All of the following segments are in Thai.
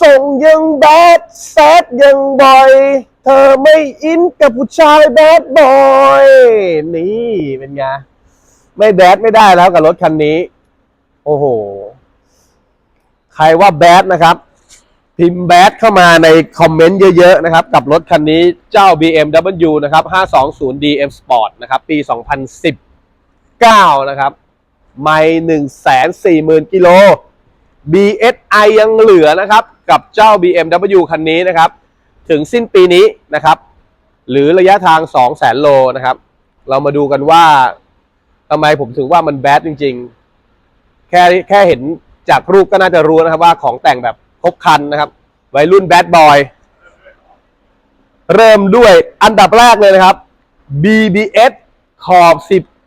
ส่งยังแบดแซดยังบ่อย เธอไม่อินกับผู้ชายแบดบอยนี่เป็นไงไม่แบดไม่ได้แล้วกับรถคันนี้ โอ้โห ใครว่าแบดนะครับ พิมพ์แบดเข้ามาในคอมเมนต์เยอะๆนะครับ กับรถคันนี้เจ้า BMW นะครับ 520D M Sport นะครับ ปี 2019 นะครับ ไม่140,000กิโล BSI ยังเหลือนะครับ กับเจ้า BMW คันนี้นะครับ ถึงสิ้นปีนี้นะครับ หรือระยะทาง 200,000โลนะครับ เรามาดูกันว่าทำไมผมถึงว่ามันแบดจริง ๆ แค่แค่เห็นจากรูปก็น่าจะรู้นะครับว่าของแต่งแบบครบคันนะครับ วัยรุ่นแบดบอยเริ่มด้วยอันดับแรกเลยนะครับ BBS ขอบ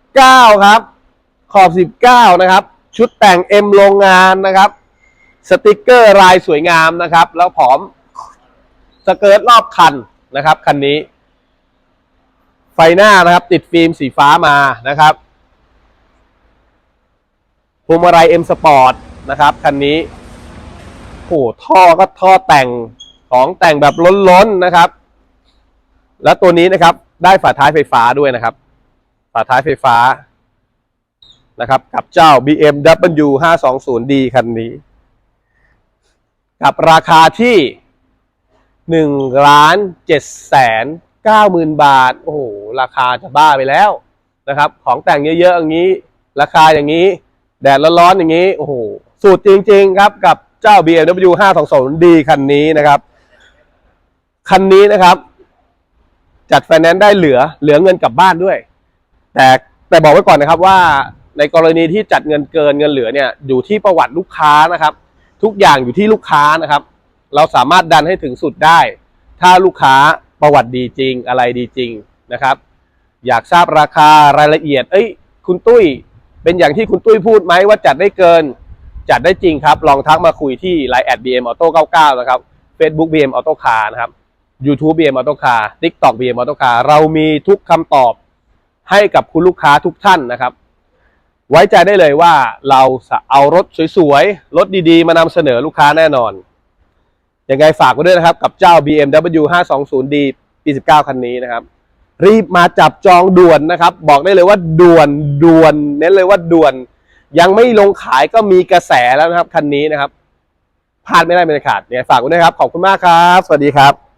19 ครับ ขอบ 19 นะครับ ชุดแต่ง M โรงงานนะครับ สติกเกอร์ลายสวยงามนะครับ แล้วผอมสเกิร์ตรอบคันนะครับ คันนี้ ไฟหน้านะครับ ติดฟิล์มสีฟ้ามานะครับพวงมาลัย M Sport นะครับคันนี้โอ้โหท่อก็ท่อแต่งของแต่งแบบล้นๆนะครับ แล้วตัวนี้นะครับ ได้ฝาท้ายไฟฟ้าด้วยนะครับ ฝาท้ายไฟฟ้านะครับ กับเจ้า BMW 520D คันนี้ กับราคาที่หนึ่งล้านเจ็ดแสนเก้าหมื่นบาท โอ้โห ราคาจะบ้าไปแล้วนะครับ ของแต่งเยอะๆอย่างนี้ ราคาอย่างนี้ แดดร้อนๆอย่างนี้ โอ้โห สูตรจริง ๆ ครับ กับเจ้า BMW 520D คันนี้นะครับ คันนี้นะครับ จัดไฟแนนซ์ได้เหลือ เหลือเงินกลับบ้านด้วย แต่แต่บอกไว้ก่อนนะครับว่าในกรณีที่จัดเงินเกินเงินเหลือเนี่ยอยู่ที่ประวัติลูกค้านะครับ ทุกอย่างอยู่ที่ลูกค้านะครับ เราสามารถดันให้ถึงสุดได้ ถ้าลูกค้าประวัติดีจริง อะไรดีจริงนะครับ อยากทราบราคารายละเอียด เอ้ย คุณตุ้ย เป็นอย่างที่คุณตุ้ยพูดไหมว่าจัดได้เกิน จัดได้จริงครับ ลองทักมาคุยที่ Line แอด BM Auto 99นะครับ Facebook BM Auto Car นะครับ YouTube BM Auto Car TikTok BM Auto Car เรามีทุกคำตอบให้กับคุณลูกค้าทุกท่านนะครับ ไว้ใจได้เลยว่าเราจะเอารถสวยๆ รถดีๆ มานำเสนอลูกค้าแน่นอน ยังไงฝากไว้ด้วยนะครับ กับเจ้า BMW 520D ปี 19 คันนี้นะครับ รีบมาจับจองด่วนนะครับ บอกได้เลยว่าด่วนด่วน เน้นเลยว่าด่วน ยังไม่ลงขายก็มีกระแสแล้วนะครับ คันนี้นะครับพลาดไม่ได้เป็นขาดเนี่ยฝากไว้ด้วยครับ ขอบคุณมากครับ สวัสดีครับ